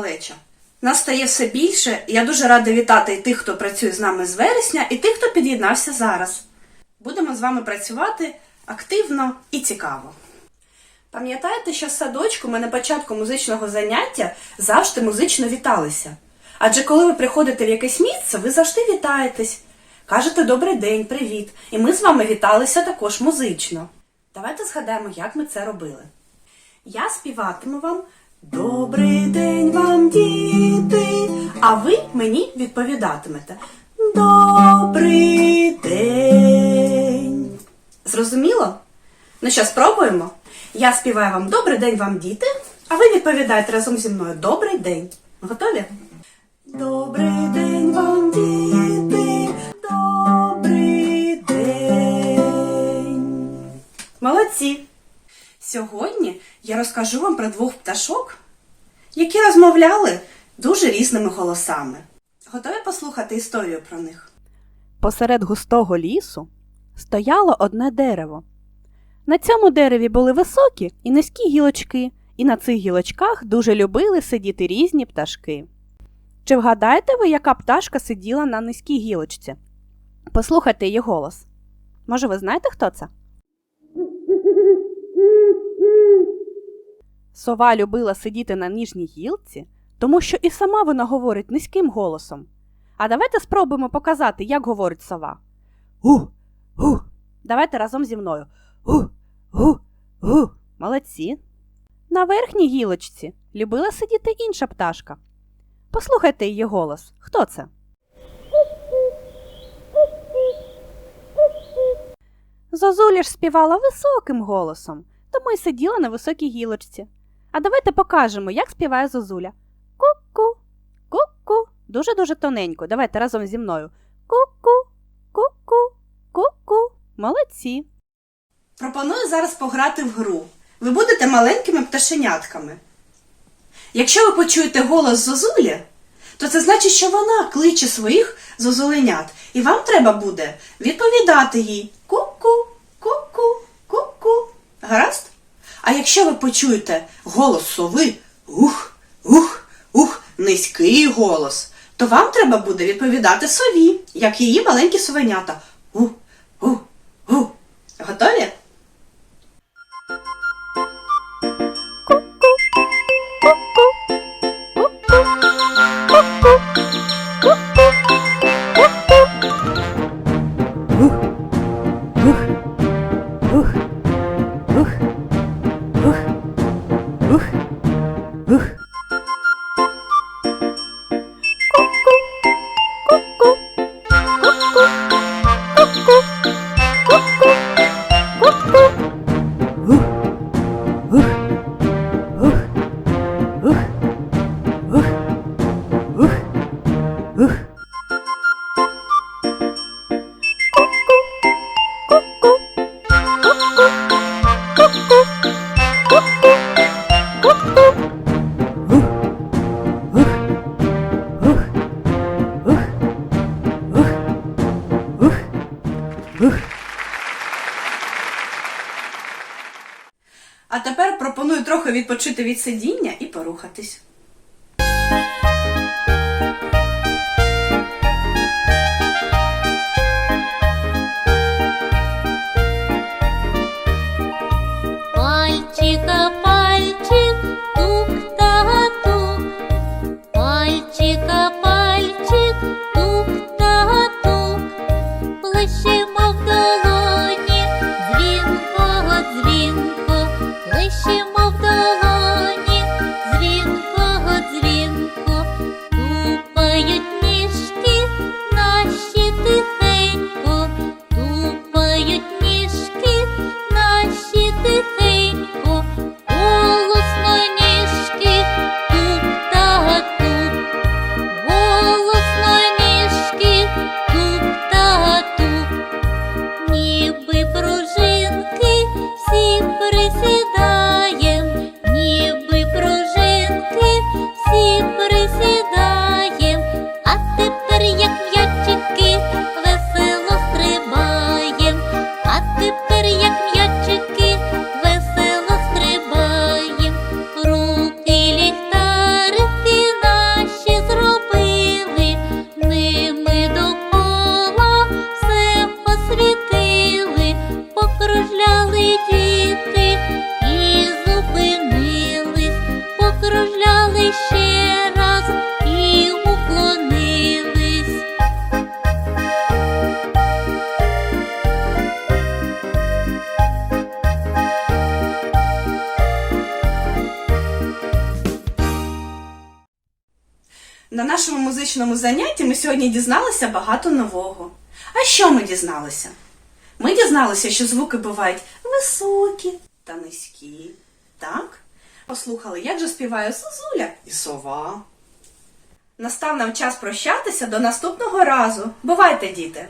малеча. Нас стає все більше, я дуже рада вітати і тих, хто працює з нами з вересня, і тих, хто під'єднався зараз. Будемо з вами працювати активно і цікаво. Пам'ятаєте, що в садочку ми на початку музичного заняття завжди музично віталися. Адже коли ви приходите в якесь місце, ви завжди вітаєтесь. Кажете добрий день, привіт. І ми з вами віталися також музично. Давайте згадаємо, як ми це робили. Я співатиму вам Добрий день вам, діти, а ви мені відповідатимете Добрий день. Зрозуміло? Ну що, спробуємо? Я співаю вам Добрий день вам, діти, а ви відповідаєте разом зі мною Добрий день. Готові? Добрий день вам, діти, добрий день. Молодці! Я розкажу вам про двох пташок, які розмовляли дуже різними голосами. Готові послухати історію про них? Посеред густого лісу стояло одне дерево. На цьому дереві були високі і низькі гілочки, і на цих гілочках дуже любили сидіти різні пташки. Чи вгадаєте ви, яка пташка сиділа на низькій гілочці? Послухайте її голос. Може, ви знаєте, хто це? Сова любила сидіти на ніжній гілці, тому що і сама вона говорить низьким голосом. А давайте спробуємо показати, як говорить сова. Гу, гу. Давайте разом зі мною. Гу, гу, гу. Молодці. На верхній гілочці любила сидіти інша пташка. Послухайте її голос. Хто це? Зозуля ж співала високим голосом, тому й сиділа на високій гілочці. А давайте покажемо, як співає Зозуля. Ку-ку, ку-ку. Дуже-дуже тоненько. Давайте разом зі мною. Ку-ку, ку-ку, ку-ку. Молодці. Пропоную зараз пограти в гру. Ви будете маленькими пташенятками. Якщо ви почуєте голос Зозулі, то це значить, що вона кличе своїх зозуленят, і вам треба буде відповідати їй ку-ку, ку-ку, ку-ку. Гаразд? А якщо ви почуєте голос сови ух, ух, ух, низький голос, то вам треба буде відповідати сові, як її маленькі совенята. У, у, у. Готові? А тепер пропоную трохи відпочити від сидіння і порухатись. Нашому музичному занятті ми сьогодні дізналися багато нового. А що ми дізналися? Ми дізналися, що звуки бувають високі та низькі. Так? Послухали, як же співає Сузуля і сова. Настав нам час прощатися до наступного разу. Бувайте, діти!